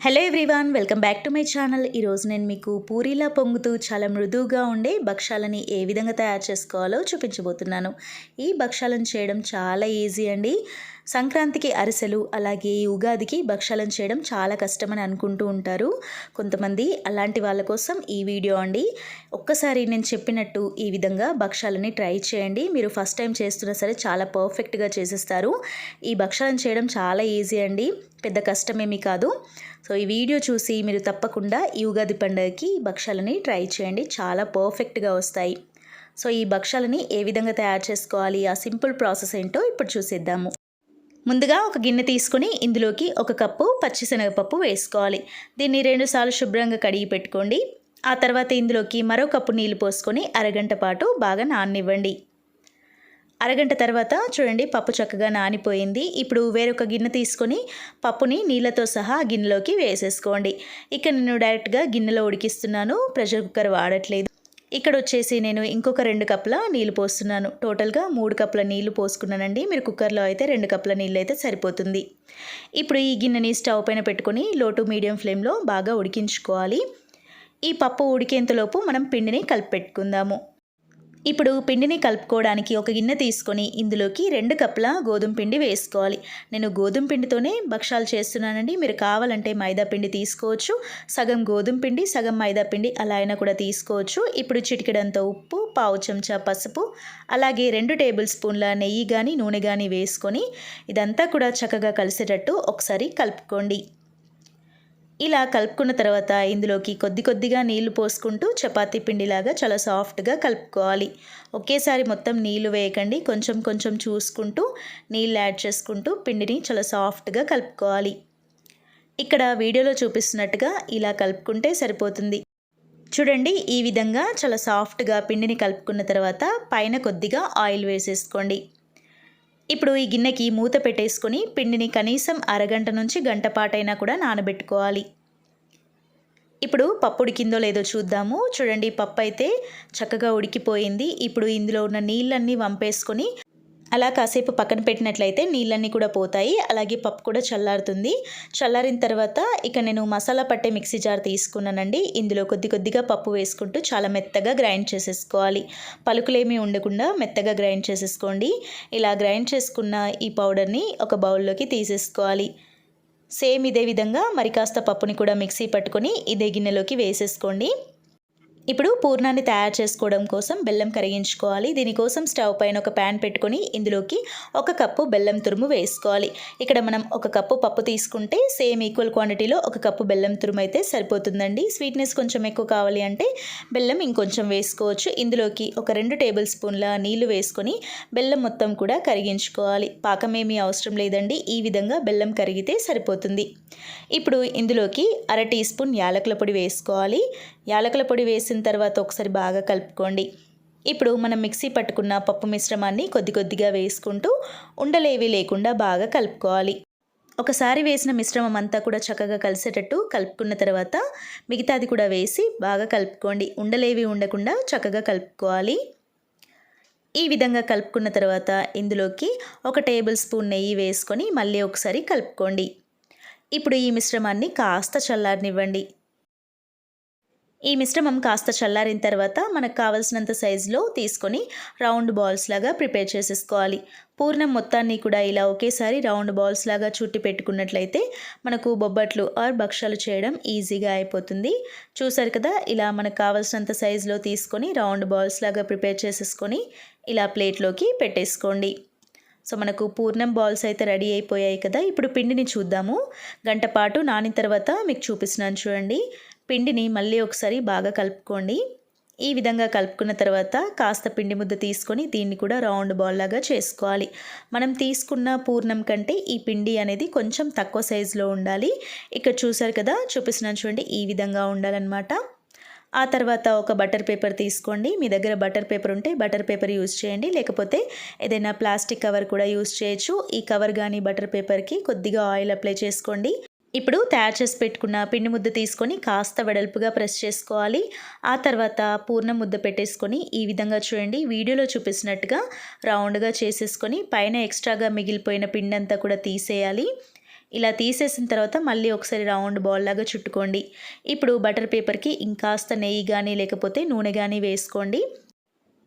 Hello everyone welcome back to my channel ఈరోజు నేను మీకు పూరీలా పొంగుతూ చాలా మృదువుగా ఉండే భక్ష్యాలని ఏ విధంగా తయారు చేసుకోవాలో చూపించబోతున్నాను. ఈ భక్ష్యాలను చేయడం చాలా ఈజీ అండి. సంక్రాంతికి అరిసెలు అలాగే ఈ ఉగాదికి భక్షాలను చేయడం చాలా కష్టమని అనుకుంటూ ఉంటారు. కొంతమంది అలాంటి వాళ్ళ కోసం ఈ వీడియో అండి. ఒక్కసారి నేను చెప్పినట్టు ఈ విధంగా భక్షాలని ట్రై చేయండి. మీరు ఫస్ట్ టైం చేస్తున్నా సరే చాలా పర్ఫెక్ట్గా చేసేస్తారు. ఈ భక్షాలను చేయడం చాలా ఈజీ అండి. పెద్ద కష్టమేమీ కాదు. సో ఈ వీడియో చూసి మీరు తప్పకుండా ఈ ఉగాది పండుగకి భక్షాలని ట్రై చేయండి. చాలా పర్ఫెక్ట్గా వస్తాయి. సో ఈ భక్షాలని ఏ విధంగా తయారు చేసుకోవాలి ఆ సింపుల్ ప్రాసెస్ ఏంటో ఇప్పుడు చూసేద్దాము. ముందుగా ఒక గిన్నె తీసుకొని ఇందులోకి ఒక కప్పు పచ్చిశనగపప్పు వేసుకోవాలి. దీన్ని రెండుసార్లు శుభ్రంగా కడిగి పెట్టుకోండి. ఆ తర్వాత ఇందులోకి మరో కప్పు నీళ్ళు పోసుకొని అరగంట పాటు బాగా నాననివ్వండి. అరగంట తర్వాత చూడండి పప్పు చక్కగా నానిపోయింది. ఇప్పుడు వేరొక గిన్నె తీసుకొని పప్పుని నీళ్ళతో సహా గిన్నెలోకి వేసేసుకోండి. ఇక్కడ నేను డైరెక్ట్గా గిన్నెలో ఉడికిస్తున్నాను. ప్రెషర్ కుక్కర్ వాడట్లేదు. ఇక్కడ వచ్చేసి నేను ఇంకొక రెండు కప్పుల నీళ్ళు పోస్తున్నాను. టోటల్గా మూడు కప్పుల నీళ్ళు పోసుకున్నానండి. మీరు కుక్కర్లో అయితే రెండు కప్పుల నీళ్ళు అయితే సరిపోతుంది. ఇప్పుడు ఈ గిన్నెని స్టవ్ పైన పెట్టుకొని లో టు మీడియం ఫ్లేమ్లో బాగా ఉడికించుకోవాలి. ఈ పప్పు ఉడికేంతలోపు మనం పిండిని కలిపి పెట్టుకుందాము ఇప్పుడు పిండిని కలుపుకోవడానికి ఒక గిన్నె తీసుకొని ఇందులోకి రెండు కప్పుల గోధుమ పిండి వేసుకోవాలి. నేను గోధుమ పిండితోనే భక్షాలు చేస్తున్నానండి. మీరు కావాలంటే మైదా పిండి తీసుకోవచ్చు. సగం గోధుమ పిండి సగం మైదా పిండి అలా అయినా కూడా తీసుకోవచ్చు. ఇప్పుడు చిటికెడంత ఉప్పు పావు చెంచా పసుపు అలాగే రెండు టేబుల్ స్పూన్ల నెయ్యి కానీ నూనె కానీ వేసుకొని ఇదంతా కూడా చక్కగా కలిసేటట్టు ఒకసారి కలుపుకోండి. ఇలా కలుపుకున్న తర్వాత ఇందులోకి కొద్ది కొద్దిగా నీళ్ళు పోసుకుంటూ చపాతీ పిండిలాగా చాలా సాఫ్ట్గా కలుపుకోవాలి. ఒకేసారి మొత్తం నీళ్ళు వేయకండి. కొంచెం కొంచెం చూసుకుంటూ నీళ్ళు యాడ్ చేసుకుంటూ పిండిని చాలా సాఫ్ట్గా కలుపుకోవాలి. ఇక్కడ వీడియోలో చూపిస్తున్నట్టుగా ఇలా కలుపుకుంటే సరిపోతుంది. చూడండి ఈ విధంగా చాలా సాఫ్ట్గా పిండిని కలుపుకున్న తర్వాత పైన కొద్దిగా ఆయిల్ వేసేసుకోండి. ఇప్పుడు ఈ గిన్నెకి మూత పెట్టేసుకొని పిండిని కనీసం అరగంట నుంచి గంట పాటైనా కూడా నానబెట్టుకోవాలి. ఇప్పుడు పప్పు ఉడికిందో లేదో చూద్దాము. చూడండి పప్పు అయితే చక్కగా ఉడికిపోయింది. ఇప్పుడు ఇందులో ఉన్న నీళ్ళన్నీ వంపేసుకొని అలా కాసేపు పక్కన పెట్టినట్లయితే నీళ్ళన్నీ కూడా పోతాయి. అలాగే పప్పు కూడా చల్లారుతుంది. చల్లారిన తర్వాత ఇక నేను మసాలా పట్టే మిక్సీ జార్ తీసుకున్నానండి. ఇందులో కొద్ది కొద్దిగా పప్పు వేసుకుంటూ చాలా మెత్తగా గ్రైండ్ చేసేసుకోవాలి. పలుకులేమీ ఉండకుండా మెత్తగా గ్రైండ్ చేసేసుకోండి. ఇలా గ్రైండ్ చేసుకున్న ఈ పౌడర్ని ఒక బౌల్లోకి తీసేసుకోవాలి. సేమ్ ఇదే విధంగా మరి కాస్త పప్పుని కూడా మిక్సీ పట్టుకొని ఇదే గిన్నెలోకి వేసేసుకోండి. ఇప్పుడు పూర్ణాన్ని తయారు చేసుకోవడం కోసం బెల్లం కరిగించుకోవాలి. దీనికోసం స్టవ్ పైన ఒక ప్యాన్ పెట్టుకొని ఇందులోకి ఒక కప్పు బెల్లం తురుము వేసుకోవాలి. ఇక్కడ మనం ఒక కప్పు పప్పు తీసుకుంటే సేమ్ ఈక్వల్ క్వాంటిటీలో ఒక కప్పు బెల్లం తురుము అయితే సరిపోతుందండి. స్వీట్నెస్ కొంచెం ఎక్కువ కావాలి అంటే బెల్లం ఇంకొంచెం వేసుకోవచ్చు. ఇందులోకి ఒక రెండు టేబుల్ స్పూన్ల నీళ్ళు వేసుకొని బెల్లం మొత్తం కూడా కరిగించుకోవాలి. పాకం ఏమీ అవసరం లేదండి. ఈ విధంగా బెల్లం కరిగితే సరిపోతుంది. ఇప్పుడు ఇందులోకి అర టీ స్పూన్ యాలకుల పొడి వేసుకోవాలి. యాలకుల పొడి వేసిన తర్వాత ఒకసారి బాగా కలుపుకోండి. ఇప్పుడు మనం మిక్సీ పట్టుకున్న పప్పు మిశ్రమాన్ని కొద్ది కొద్దిగా వేసుకుంటూ ఉండలేవి లేకుండా బాగా కలుపుకోవాలి. ఒకసారి వేసిన మిశ్రమం అంతా కూడా చక్కగా కలిసేటట్టు కలుపుకున్న తర్వాత మిగతాది కూడా వేసి బాగా కలుపుకోండి. ఉండలేవి ఉండకుండా చక్కగా కలుపుకోవాలి. ఈ విధంగా కలుపుకున్న తర్వాత ఇందులోకి ఒక టేబుల్ స్పూన్ నెయ్యి వేసుకొని మళ్ళీ ఒకసారి కలుపుకోండి. ఇప్పుడు ఈ మిశ్రమాన్ని కాస్త చల్లారనివ్వండి. ఈ మిశ్రమం కాస్త చల్లారిన తర్వాత మనకు కావలసినంత సైజులో తీసుకొని రౌండ్ బాల్స్ లాగా ప్రిపేర్ చేసేసుకోవాలి. పూర్ణం మొత్తాన్ని కూడా ఇలా ఒకేసారి రౌండ్ బాల్స్ లాగా చుట్టి పెట్టుకున్నట్లయితే మనకు బొబ్బట్లు ఆర్ భక్షాలు చేయడం ఈజీగా అయిపోతుంది. చూసారు కదా ఇలా మనకు కావలసినంత సైజులో తీసుకొని రౌండ్ బాల్స్ లాగా ప్రిపేర్ చేసేసుకొని ఇలా ప్లేట్లోకి పెట్టేసుకోండి. సో మనకు పూర్ణం బాల్స్ అయితే రెడీ అయిపోయాయి కదా ఇప్పుడు పిండిని చూద్దాము. గంట పాటు నానిన తర్వాత మీకు చూపిస్తున్నాను చూడండి. పిండిని మళ్ళీ ఒకసారి బాగా కలుపుకోండి. ఈ విధంగా కలుపుకున్న తర్వాత కాస్త పిండి ముద్ద తీసుకొని దీన్ని కూడా రౌండ్ బాల్ లాగా చేసుకోవాలి. మనం తీసుకున్న పూర్ణం కంటే ఈ పిండి అనేది కొంచెం తక్కువ సైజులో ఉండాలి. ఇక్కడ చూసారు కదా చూపిస్తున్నాను చూడండి ఈ విధంగా ఉండాలన్నమాట. ఆ తర్వాత ఒక బటర్ పేపర్ తీసుకోండి. మీ దగ్గర బటర్ పేపర్ ఉంటే బటర్ పేపర్ యూజ్ చేయండి. లేకపోతే ఏదైనా ప్లాస్టిక్ కవర్ కూడా యూజ్ చేయొచ్చు. ఈ కవర్ కానీ బటర్ పేపర్కి కొద్దిగా ఆయిల్ అప్లై చేసుకోండి. ఇప్పుడు తయారు చేసి పెట్టుకున్న పిండి ముద్ద తీసుకొని కాస్త వెడల్పుగా ప్రెస్ చేసుకోవాలి. ఆ తర్వాత పూర్ణ ముద్ద పెట్టేసుకొని ఈ విధంగా చూడండి. వీడియోలో చూపిస్తున్నట్టుగా రౌండ్గా చేసేసుకొని పైన ఎక్స్ట్రాగా మిగిలిపోయిన పిండి అంతా కూడా తీసేయాలి. ఇలా తీసేసిన తర్వాత మళ్ళీ ఒకసారి రౌండ్ బాల్ లాగా చుట్టుకోండి. ఇప్పుడు బటర్ పేపర్కి ఇంకాస్త నెయ్యి కానీ లేకపోతే నూనె కానీ వేసుకోండి.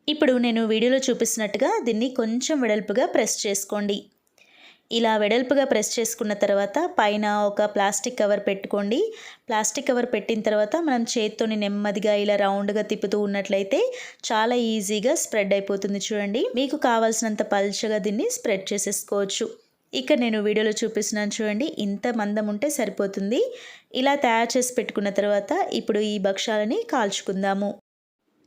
ఇప్పుడు నేను వీడియోలో చూపిస్తున్నట్టుగా దీన్ని కొంచెం వెడల్పుగా ప్రెస్ చేసుకోండి. ఇలా వెడల్పుగా ప్రెస్ చేసుకున్న తర్వాత పైన ఒక ప్లాస్టిక్ కవర్ పెట్టుకోండి. ప్లాస్టిక్ కవర్ పెట్టిన తర్వాత మనం చేత్తోని నెమ్మదిగా ఇలా రౌండ్గా తిప్పుతూ ఉన్నట్లయితే చాలా ఈజీగా స్ప్రెడ్ అయిపోతుంది చూడండి. మీకు కావాల్సినంత పల్చగా దీన్ని స్ప్రెడ్ చేసేసుకోవచ్చు. ఇక్కడ నేను వీడియోలో చూపిస్తున్నాను చూడండి. ఇంత మందం ఉంటే సరిపోతుంది. ఇలా తయారు చేసి పెట్టుకున్న తర్వాత ఇప్పుడు ఈ భక్ష్యాలని కాల్చుకుందాము.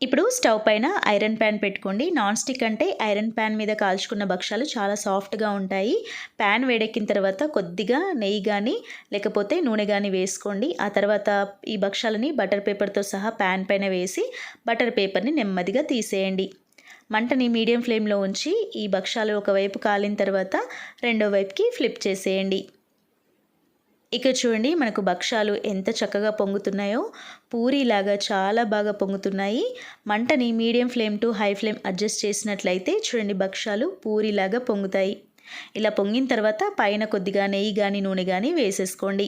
ఇప్పుడు స్టవ్ పైన ఐరన్ ప్యాన్ పెట్టుకోండి. నాన్ స్టిక్ అంటే ఐరన్ ప్యాన్ మీద కాల్చుకున్న భక్ష్యాలు చాలా సాఫ్ట్గా ఉంటాయి. ప్యాన్ వేడెక్కిన తర్వాత కొద్దిగా నెయ్యి కానీ లేకపోతే నూనె కానీ వేసుకోండి. ఆ తర్వాత ఈ భక్ష్యాలని బటర్ పేపర్తో సహా ప్యాన్ పైన వేసి బటర్ పేపర్ని నెమ్మదిగా తీసేయండి. మంటని మీడియం ఫ్లేమ్లో ఉంచి ఈ భక్ష్యాలు ఒకవైపు కాలిన తర్వాత రెండో వైపుకి ఫ్లిప్ చేసేయండి. ఇక చూడండి మనకు భక్ష్యాలు ఎంత చక్కగా పొంగుతున్నాయో. పూరిలాగా చాలా బాగా పొంగుతున్నాయి. మంటని medium flame to high flame adjust చేసినట్లయితే చూడండి భక్ష్యాలు పూరిలాగా పొంగుతాయి. ఇలా పొంగిన తర్వాత పైన కొద్దిగా నెయ్యి కానీ నూనె కానీ వేసేసుకోండి.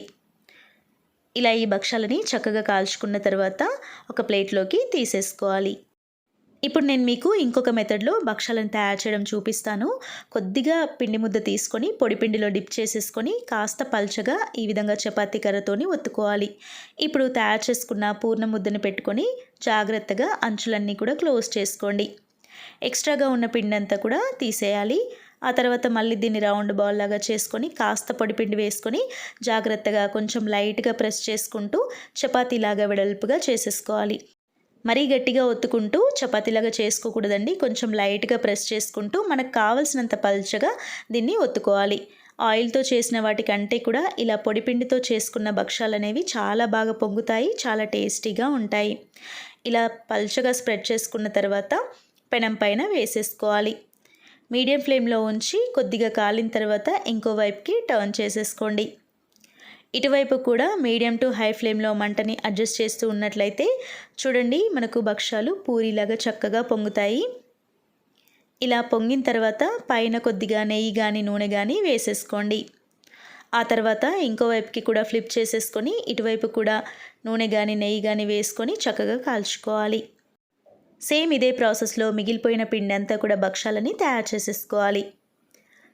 ఇలా ఈ భక్ష్యాలని చక్కగా కాల్చుకున్న తర్వాత ఒక ప్లేట్లోకి తీసేసుకోవాలి. ఇప్పుడు నేను మీకు ఇంకొక మెథడ్లో భక్షాలను తయారు చేయడం చూపిస్తాను. కొద్దిగా పిండి ముద్ద తీసుకొని పొడి పిండిలో డిప్ చేసేసుకొని కాస్త పల్చగా ఈ విధంగా చపాతీ కర్రతోని ఒత్తుకోవాలి. ఇప్పుడు తయారు చేసుకున్న పూర్ణ ముద్దను పెట్టుకొని జాగ్రత్తగా అంచులన్నీ కూడా క్లోజ్ చేసుకోండి. ఎక్స్ట్రాగా ఉన్న పిండి అంతా కూడా తీసేయాలి. ఆ తర్వాత మళ్ళీ దీన్ని రౌండ్ బాల్ లాగా చేసుకొని కాస్త పొడిపిండి వేసుకొని జాగ్రత్తగా కొంచెం లైట్గా ప్రెస్ చేసుకుంటూ చపాతీలాగా వెడల్పుగా చేసేసుకోవాలి. మరీ గట్టిగా ఒత్తుకుంటూ చపాతీలాగా చేసుకోకూడదండి. కొంచెం లైట్గా ప్రెస్ చేసుకుంటూ మనకు కావలసినంత పల్చగా దీన్ని ఒత్తుకోవాలి. ఆయిల్తో చేసిన వాటికంటే కూడా ఇలా పొడిపిండితో చేసుకున్న భక్ష్యాలు అనేవి చాలా బాగా పొంగుతాయి చాలా టేస్టీగా ఉంటాయి. ఇలా పల్చగా స్ప్రెడ్ చేసుకున్న తర్వాత పెనం పైన వేసేసుకోవాలి. మీడియం ఫ్లేమ్లో ఉంచి కొద్దిగా కాలిన తర్వాత ఇంకో వైపుకి టర్న్ చేసేసుకోండి. ఇటువైపు కూడా మీడియం టు హై ఫ్లేమ్లో మంటని అడ్జస్ట్ చేస్తూ ఉన్నట్లయితే చూడండి మనకు భక్ష్యాలు పూరిలాగా చక్కగా పొంగుతాయి. ఇలా పొంగిన తర్వాత పైన కొద్దిగా నెయ్యి కానీ నూనె కానీ వేసేసుకోండి. ఆ తర్వాత ఇంకో వైపుకి కూడా ఫ్లిప్ చేసేసుకొని ఇటువైపు కూడా నూనె కానీ నెయ్యి కానీ వేసుకొని చక్కగా కాల్చుకోవాలి. సేమ్ ఇదే ప్రాసెస్లో మిగిలిపోయిన పిండి అంతా కూడా భక్ష్యాలని తయారు చేసేసుకోవాలి.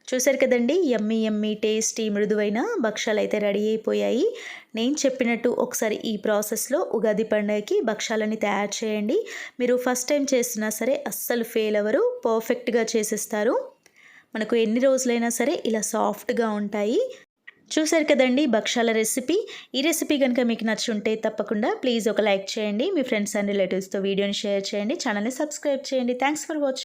చూసారు కదండి? ఎమ్మి ఎమ్మి టేస్టీ మృదువైన భక్ష్యాలు అయితే రెడీ అయిపోయాయి. నేను చెప్పినట్టు ఒకసారి ఈ ప్రాసెస్లో ఉగాది పండుగకి భక్ష్యాలని తయారు చేయండి. మీరు ఫస్ట్ టైం చేసినా సరే అస్సలు ఫెయిల్ అవ్వరు. పర్ఫెక్ట్గా చేసేస్తారు. మనకు ఎన్ని రోజులైనా సరే ఇలా సాఫ్ట్గా ఉంటాయి. చూసారు కదండి భక్షాల రెసిపీ? ఈ రెసిపీ కనుక మీకు నచ్చుంటే తప్పకుండా ప్లీజ్ ఒక లైక్ చేయండి. మీ ఫ్రెండ్స్ అండ్ రిలేటివ్స్తో వీడియోని షేర్ చేయండి. ఛానల్ని సబ్స్క్రైబ్ చేయండి. Thanks for watching